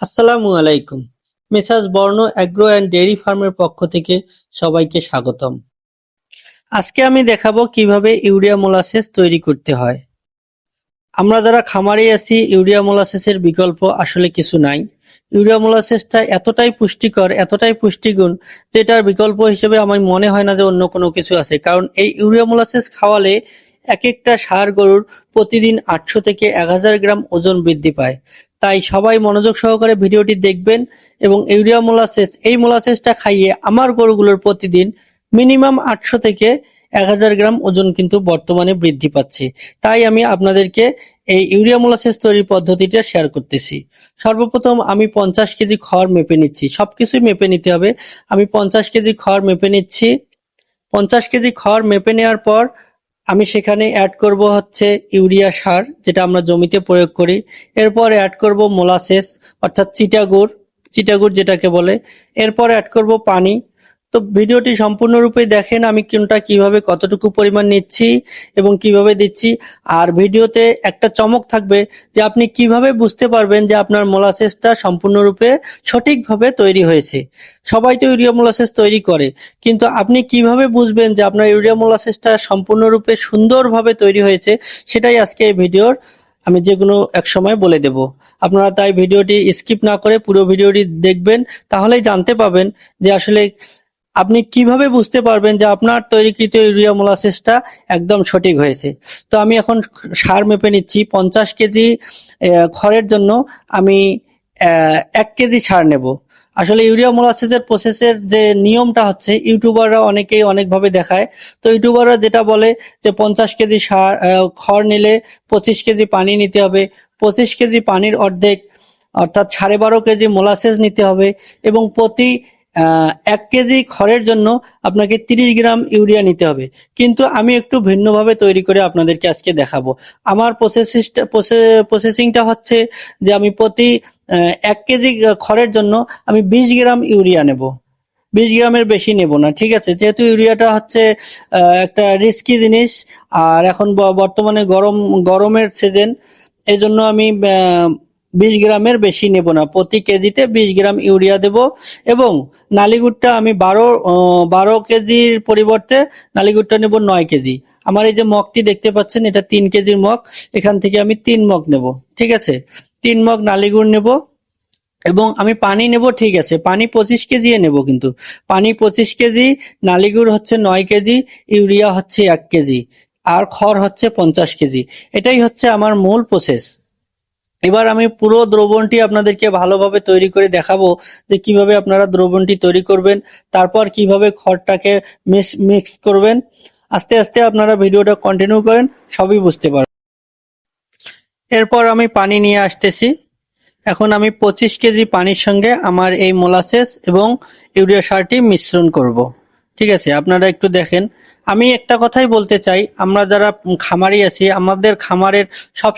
আসসালামু আলাইকুম। মেসাজ বর্ণ অ্যাগ্রো অ্যান্ড ডেয়ারি ফার্মের পক্ষ থেকে সবাইকে স্বাগতম। আজকে আমি দেখাবো কীভাবে ইউরিয়া মোলাসেস তৈরি করতে হয়। আমরা যারা খামারে আছি, ইউরিয়া মোলাসেসের বিকল্প আসলে কিছু নাই। ইউরিয়া মোলাসেসটা এতটাই পুষ্টিকর, এতটাই পুষ্টিগুণ, যেটার বিকল্প হিসেবে আমার মনে হয় না যে অন্য কোনো কিছু আছে। কারণ এই ইউরিয়া মোলাসেস খাওয়ালে এক একটা ষাঁড় গরুর প্রতিদিন আটশো থেকে এক হাজার গ্রাম ওজন বৃদ্ধি পায়। তাই সবাই মনোযোগ সহকারে ভিডিওটি দেখবেন এবং ইউরিয়া মোলাসেস, এই মোলাসেসটা খাইয়ে আমার গরুগুলোর প্রতিদিন মিনিমাম আটশো থেকে এক হাজার গ্রাম ওজন কিন্তু বর্তমানে বৃদ্ধি পাচ্ছে। তাই আমি আপনাদেরকে এই ইউরিয়া মোলাসেস তৈরির পদ্ধতিটা শেয়ার করতেছি। সর্বপ্রথম আমি পঞ্চাশ কেজি খড় মেপে নিচ্ছি। সব কিছুই মেপে নিতে হবে। আমি পঞ্চাশ কেজি খড় মেপে নিচ্ছি। পঞ্চাশ কেজি খড় মেপে নেওয়ার পর আমি সেখানে অ্যাড করব হচ্ছে ইউরিয়া সার, যেটা আমরা জমিতে প্রয়োগ করি। এরপর অ্যাড করব মোলাসেস অর্থাৎ চিটাগুড় চিটাগুড় যেটাকে বলে। এরপর অ্যাড করব পানি। তো ভিডিওটি সম্পূর্ণরূপে দেখেন আমি কোনটা কীভাবে, কতটুকু পরিমাণ নিচ্ছি এবং কীভাবে দিচ্ছি। আর ভিডিওতে একটা চমক থাকবে যে আপনি কীভাবে বুঝতে পারবেন যে আপনার মোলাসেসটা সম্পূর্ণরূপে সঠিকভাবে তৈরি হয়েছে। সবাই তো ইউরিয়া মোলাসেস তৈরি করে, কিন্তু আপনি কীভাবে বুঝবেন যে আপনার ইউরিয়া মোলাসেসটা সম্পূর্ণরূপে সুন্দরভাবে তৈরি হয়েছে, সেটাই আজকে এই ভিডিওর আমি যে কোনো এক সময় বলে দেব। আপনারা তাই ভিডিওটি স্কিপ না করে পুরো ভিডিওটি দেখবেন, তাহলেই জানতে পাবেন যে আসলে আপনি কীভাবে বুঝতে পারবেন যে আপনার তৈরিকৃত ইউরিয়া মোলাসেসটা একদম সঠিক হয়েছে? তো আমি এখন সার মেপে নিচ্ছি। পঞ্চাশ কেজি খড়ের জন্য আমি এক কেজি সার নেব। আসলে ইউরিয়া মোলাসেসের প্রসেসের যে নিয়মটা হচ্ছে, ইউটিউবাররা অনেকেই অনেকভাবে দেখায়। তো ইউটিউবাররা যেটা বলে যে পঞ্চাশ কেজি সার খড় নিলে পঁচিশ কেজি পানি নিতে হবে। পঁচিশ কেজি পানির অর্ধেক, অর্থাৎ সাড়ে বারো কেজি মোলাসেস নিতে হবে এবং প্রতি এক কেজি খড়ের জন্য আপনাকে তিরিশ গ্রাম ইউরিয়া নিতে হবে। কিন্তু আমি একটু ভিন্নভাবে তৈরি করে আপনাদেরকে আজকে দেখাবো। আমার প্রসেসিসটা প্রসেসিংটা হচ্ছে যে আমি প্রতি এক কেজি খড়ের জন্য আমি বিশ গ্রাম ইউরিয়া নেব। বিশ গ্রামের বেশি নেব না, ঠিক আছে? যেহেতু ইউরিয়াটা হচ্ছে একটা রিস্কি জিনিস, আর এখন বর্তমানে গরম, গরমের সিজন এই জন্য আমি বিশ গ্রামের বেশি নেব না। প্রতি কেজিতে বিশ গ্রাম ইউরিয়া দেব এবং নালিগুড়টা আমি বারো বারো কেজির পরিবর্তে নালিগুড়টা নেব নয় কেজি। আমার এই যে মগটি দেখতে পাচ্ছেন, এটা তিন কেজির মগ। এখান থেকে আমি তিন মগ নেব, ঠিক আছে? তিন মগ নালিগুড় নেব এবং আমি পানি নেব, ঠিক আছে? পানি পঁচিশ কেজি নেব কিন্তু। পানি পঁচিশ কেজি, নালিগুড় হচ্ছে নয় কেজি, ইউরিয়া হচ্ছে এক কেজি, আর খড় হচ্ছে পঞ্চাশ কেজি। এটাই হচ্ছে আমার মূল প্রসেস এবার আমি পুরো দ্রবণটি আপনাদেরকে ভালোভাবে তৈরি করে দেখাবো যে কীভাবে আপনারা দ্রবণটি তৈরি করবেন, তারপর কীভাবে খড়টাকে মিক্স করবেন। আস্তে আস্তে আপনারা ভিডিওটা কন্টিনিউ করেন, সবই বুঝতে পারবেন। এরপর আমি পানি নিয়ে আসতেছি। এখন আমি পঁচিশ কেজি পানির সঙ্গে আমার এই মোলাসেস এবং ইউরিয়া সারটি মিশ্রণ করব। ঠিক আছে, আপনারা একটু দেখেন। আমি একটা কথাই বলতে চাই, আমরা যারা খামারি আছি, আমাদের খামারের সব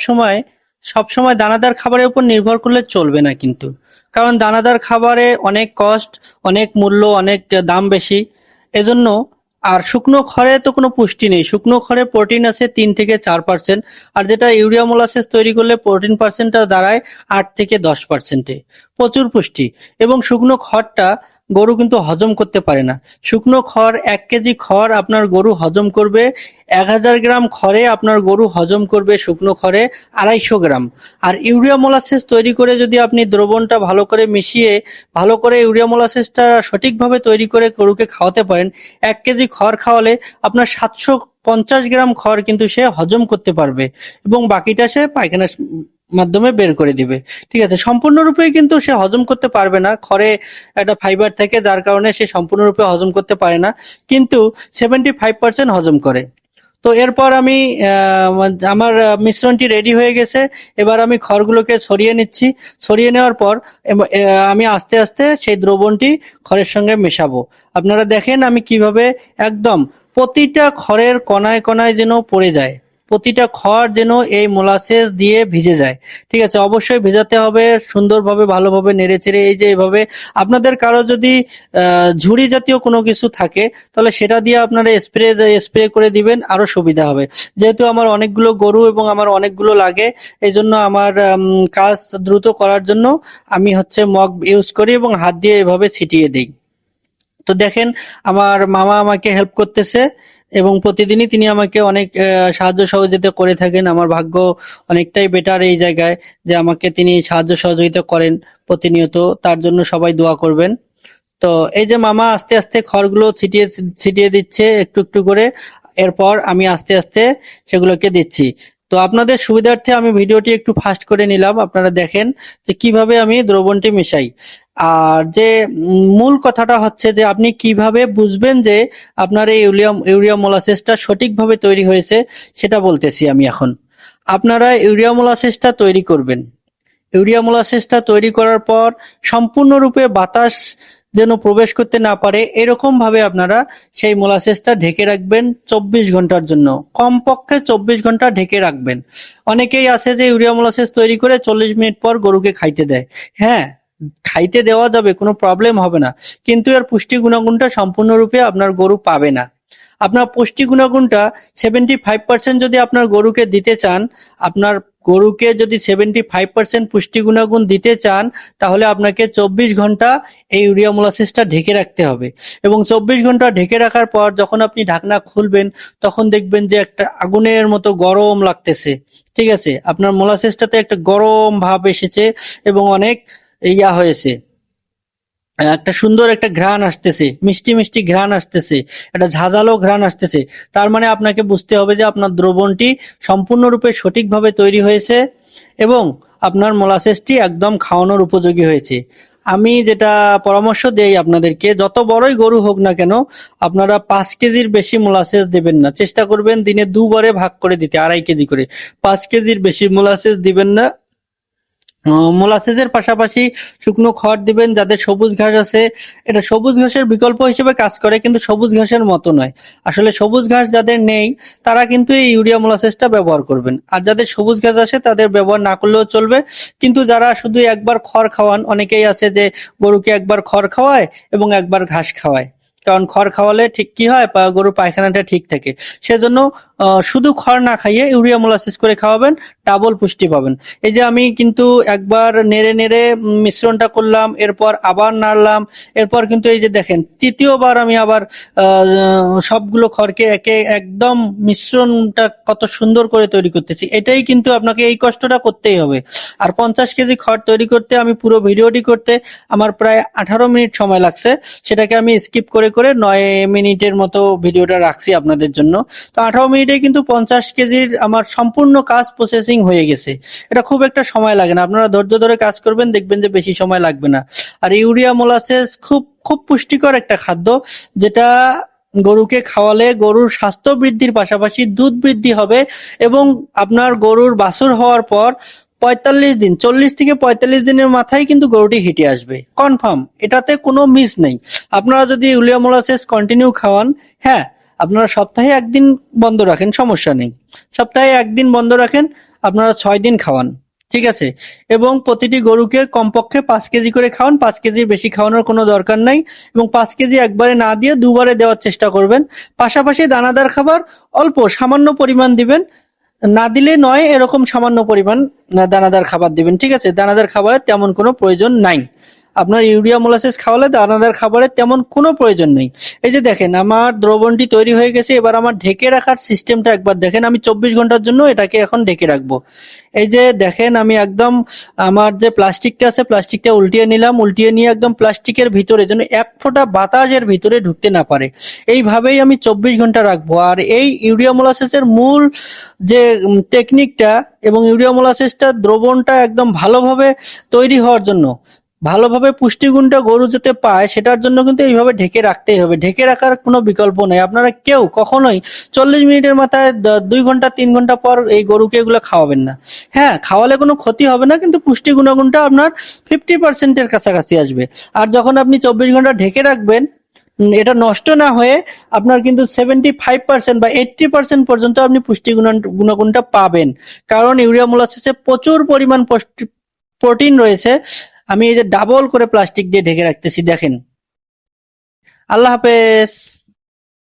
সময় সব সময় দানাদার খাবারের উপর নির্ভর করলে চলবে না কিন্তু। কারণ দানাদার খাবারে অনেক কস্ট অনেক মূল্য, অনেক দাম বেশি। এজন্য আর শুকনো খড়ে তো কোনো পুষ্টি নেই। শুকনো খড়ে প্রোটিন আছে তিন থেকে চার পার্সেন্ট আর যেটা ইউরিয়া মোলাসেস তৈরি করলে প্রোটিন পার্সেন্টটা দাঁড়ায় আট থেকে দশ পার্সেন্টে প্রচুর পুষ্টি। এবং শুকনো খড়টা গরু কিন্তু হজম করতে পারে না। শুকনো খড়, এক কেজি খড় আপনার গরু হজম করবে। এক হাজার গ্রাম খড়ে আপনার গরু হজম করবে শুকনো খড়ে আড়াইশো গ্রাম। আর ইউরিয়া মোলাসেস তৈরি করে যদি আপনি দ্রবণটা ভালো করে মিশিয়ে, ভালো করে ইউরিয়া মোলাসেসটা সঠিকভাবে তৈরি করে গরুকে খাওয়াতে পারেন, এক কেজি খড় খাওয়ালে আপনার সাতশো পঞ্চাশ গ্রাম খড় কিন্তু সে হজম করতে পারবে। এবং বাকিটা সে পায়খানার মাধ্যমে বের করে দিবে। ঠিক আছে, সম্পূর্ণরূপে কিন্তু সে হজম করতে পারবে না। খড়ে একটা ফাইবার থাকে, যার কারণে সে সম্পূর্ণরূপে হজম করতে পারে না। কিন্তু সেভেন্টি ফাইভ পার্সেন্ট হজম করে। তো এরপর আমি আমার মিশ্রণটি রেডি হয়ে গেছে। এবার আমি খড়গুলোকে ছড়িয়ে নিচ্ছি। ছড়িয়ে নেওয়ার পর আমি আস্তে আস্তে সেই দ্রবণটি খড়ের সঙ্গে মেশাবো। আপনারা দেখেন আমি কীভাবে একদম প্রতিটা খড়ের কণায় কণায় যেন পড়ে যায়। প্রতিটা খড় যেন এই মোলাসেস দিয়ে ভিজে যায়। ঠিক আছে, অবশ্যই ভেজাতে হবে, সুন্দরভাবে, ভালোভাবে নেড়ে চেড়ে, এই যে এইভাবে। আপনাদের কারও যদি ঝুড়ি জাতীয় কোনো কিছু থাকে, তাহলে সেটা দিয়ে আপনারা স্প্রে স্প্রে করে দিবেন, আরও সুবিধা হবে। যেহেতু আমার অনেকগুলো গরু এবং আমার অনেকগুলো লাগে এই জন্য আমার কাজ দ্রুত করার জন্য আমি হচ্ছে মগ ইউজ করি এবং হাত দিয়ে এভাবে ছিটিয়ে দিই। তো দেখেন, আমার মামা আমাকে হেল্প করতেছে। এবং প্রতিদিনই তিনি আমাকে অনেক সাহায্য সহযোগিতা করে থাকেন। আমার ভাগ্য অনেকটাই বেটার এই জায়গায় যে আমাকে তিনি সাহায্য সহযোগিতা করেন প্রতিনিয়ত। তার জন্য সবাই দোয়া করবেন। তো এই যে মামা আস্তে আস্তে খড়গুলো ছিটিয়ে ছিটিয়ে দিচ্ছে একটু একটু করে, এরপর আমি আস্তে আস্তে সেগুলোকে দিচ্ছি। তো আপনাদের সুবিধার্থে আমি ভিডিওটি একটু ফাস্ট করে নিলাম, আপনারা দেখেন যে কীভাবে আমি দ্রবণটি মিশাই। আর যে মূল কথাটা হচ্ছে যে আপনি কীভাবে বুঝবেন যে আপনার এই ইউরিয়া ইউরিয়া মোলাসেসটা সঠিকভাবে তৈরি হয়েছে, সেটা বলতেছি আমি এখন। আপনারা ইউরিয়া মোলাসেসটা তৈরি করবেন। ইউরিয়া মোলাসেসটা তৈরি করার পর সম্পূর্ণরূপে বাতাস যেন প্রবেশ করতে না পারে, এরকম ভাবে আপনারা সেই মোলাসেসটা ঢেকে রাখবেন চব্বিশ ঘণ্টার জন্য। কমপক্ষে চব্বিশ ঘণ্টা ঢেকে রাখবেন। অনেকেই আছে যে ইউরিয়া মোলাসেস তৈরি করে চল্লিশ মিনিট পর গরুকে খাইতে দেয়। হ্যাঁ খাইতে দেওয়া যাবে, কোনো প্রবলেম হবে না। কিন্তু এর পুষ্টি গুণাগুণটা সম্পূর্ণরূপে আপনার গরু পাবে না। আপনার পুষ্টি গুণাগুণটা সেভেন্টি ফাইভ পার্সেন্ট যদি আপনার গরুকে দিতে চান, আপনার গরুকে যদি সেভেন্টি ফাইভ পার্সেন্ট পুষ্টি গুণাগুণ দিতে চান, তাহলে আপনাকে চব্বিশ ঘণ্টা এই ইউরিয়া মোলাসিসটা ঢেকে রাখতে হবে। এবং চব্বিশ ঘণ্টা ঢেকে রাখার পর যখন আপনি ঢাকনা খুলবেন, তখন দেখবেন যে একটা আগুনের মতো গরম লাগতেছে। ঠিক আছে? আপনার মোলাসিসটাতে একটা গরম ভাব এসেছে এবং অনেক ইয়া হয়েছে। একটা সুন্দর একটা ঘ্রাণ আসতেছে, মিষ্টি মিষ্টি ঘ্রাণ আসতেছে, একটা ঝাঁঝালো ঘ্রাণ আসতেছে। তার মানে আপনাকে বুঝতে হবে যে আপনার দ্রবণটি সম্পূর্ণরূপে সঠিকভাবে তৈরি হয়েছে এবং আপনার মোলাসেসটি একদম খাওয়ানোর উপযোগী হয়েছে। আমি যেটা পরামর্শ দেই আপনাদেরকে, যত বড়ই গরু হোক না কেন, আপনারা পাঁচ কেজির বেশি মোলাসেস দেবেন না। চেষ্টা করবেন দিনে দুবারে ভাগ করে দিতে, আড়াই কেজি করে। পাঁচ কেজির বেশি মোলাসেস দিবেন না মোলাসেসের পাশাপাশি শুকনো খড় দিবেন, যাদের সবুজ ঘাস আছে। এটা সবুজ ঘাসের বিকল্প হিসেবে কাজ করে, কিন্তু সবুজ ঘাসের মতো নয়। আসলে সবুজ ঘাস যাদের নেই, তারা কিন্তু এই ইউরিয়া মোলাসেসটা ব্যবহার করবেন। আর যাদের সবুজ ঘাস আছে, তাদের ব্যবহার না করলেও চলবে। কিন্তু যারা শুধু একবার খড় খাওয়ান, অনেকেই আছে যে গরুকে একবার খড় খাওয়ায় এবং একবার ঘাস খাওয়ায়। কারণ খড় খাওয়ালে ঠিক কি হয়? গরুর পায়খানাটা ঠিক থাকে। সেজন্য শুধু খড় না খাইয়ে ইউরিয়া মোলাসিস করে খাওয়াবেন, ডাবল পুষ্টি পাবেন। এই যে আমি কিন্তু একবার নেড়ে নেড়ে মিশ্রণটা করলাম, এরপর আবার নাড়লাম, এরপর কিন্তু এই যে দেখেন, তৃতীয়বার আমি আবার সবগুলো খড়কে একে একদম মিশ্রণটা কত সুন্দর করে তৈরি করতেছি। এটাই কিন্তু আপনাকে এই কষ্টটা করতেই হবে। আর পঞ্চাশ কেজি খড় তৈরি করতে, আমি পুরো ভিডিওটি করতে আমার প্রায় আঠারো মিনিট সময় লাগছে। সেটাকে আমি স্কিপ করে করে নয় মিনিটের মতো ভিডিওটা রাখছি আপনাদের জন্য। তো আঠারো মিনিটে কিন্তু পঞ্চাশ কেজির আমার সম্পূর্ণ কাজ প্রসেসিং হয়ে গেছে। এটা খুব একটা সময় লাগে না। আপনারা ধৈর্য ধরে কাজ করবেন, দেখবেন যে বেশি সময় লাগবে না। আর ইউরিয়া মোলাসেস খুব খুব পুষ্টিকর একটা খাদ্য, যেটা গরুকে খাওয়ালে গরুর স্বাস্থ্য বৃদ্ধির পাশাপাশি দুধ বৃদ্ধি হবে এবং আপনার গরুর বাছুর হওয়ার পর পঁয়তাল্লিশ দিন, চল্লিশ থেকে পঁয়তাল্লিশ দিনের মাথায় কিন্তু গরুটি হিটে আসবে। কনফার্ম এটাতে কোনো মিস নেই। আপনারা যদি ইউরিয়া মোলাসেস কন্টিনিউ খাওয়ান হ্যাঁ আপনারা সপ্তাহে একদিন বন্ধ রাখেন, সমস্যা নেই। সপ্তাহে একদিন বন্ধ রাখেন, আপনারা ছয় দিন খাওয়ান, ঠিক আছে? এবং প্রতিটি গরুকে কমপক্ষে পাঁচ কেজি করে খাওয়ান, পাঁচ কেজির বেশি খাওয়ানোর কোনো দরকার নাই এবং পাঁচ কেজি একবারে না দিয়ে দুবারে দেওয়ার চেষ্টা করবেন। পাশাপাশি দানাদার খাবার অল্প, সামান্য পরিমাণ দিবেন না দিলে নয়, এরকম সামান্য পরিমাণ দানাদার খাবার দিবেন, ঠিক আছে? দানাদার খাবারের তেমন কোনো প্রয়োজন নাই। আপনার ইউরিয়া মোলাসিস খাওয়ালে দানাদার খাবারের তেমন কোনো প্রয়োজন নেই। এই যে দেখেন, আমার দ্রবণটি তৈরি হয়ে গেছে, এবার আমার ঢেকে রাখার সিস্টেমটা একবার দেখেন, আমি চব্বিশ ঘণ্টার জন্য এটাকে এখন ঢেকে রাখব। এই যে দেখেন, আমি একদম আমার যে প্লাস্টিকটা আছে, প্লাস্টিকটা উল্টিয়ে নিলাম, উল্টিয়ে নিয়ে একদম প্লাস্টিকের ভিতরে যেন এক ফোঁটা বাতাসের ভিতরে ঢুকতে না পারে। এইভাবেই আমি চব্বিশ ঘণ্টা রাখব। আর এই ইউরিয়া মোলাসিসের মূল যে টেকনিকটা এবং ইউরিয়া মোলাসিসটা দ্রবণটা একদম ভালোভাবে তৈরি হওয়ার জন্য ভালোভাবে পুষ্টিগুণটা গরু যাতে পায়, সেটার জন্য কিন্তু এইভাবে ঢেকে রাখতেই হবে। ঢেকে রাখার কোনো বিকল্প নেই। আপনারা কেউ কখনোই চল্লিশ মিনিটের মাথায় দুই ঘণ্টা, তিন ঘণ্টা পর এই গরুকে এগুলো খাওয়াবেন না। হ্যাঁ খাওয়ালে কোনো ক্ষতি হবে না, কিন্তু পুষ্টি গুণাগুণটা আপনার ফিফটি পার্সেন্টের কাছাকাছি আসবে। আর যখন আপনি চব্বিশ ঘণ্টা ঢেকে রাখবেন এটা নষ্ট না হয়ে আপনার কিন্তু সেভেন্টি ফাইভ পার্সেন্ট বা এইট্টি পার্সেন্ট পর্যন্ত আপনি পুষ্টি গুণাগুণটা পাবেন। কারণ ইউরিয়া মোলাসিসে প্রচুর পরিমাণ প্রোটিন রয়েছে। আমি এই যে ডাবল করে প্লাস্টিক দিয়ে ঢেকে রাখতেছি দেখেন। আল্লাহ হাফেজ।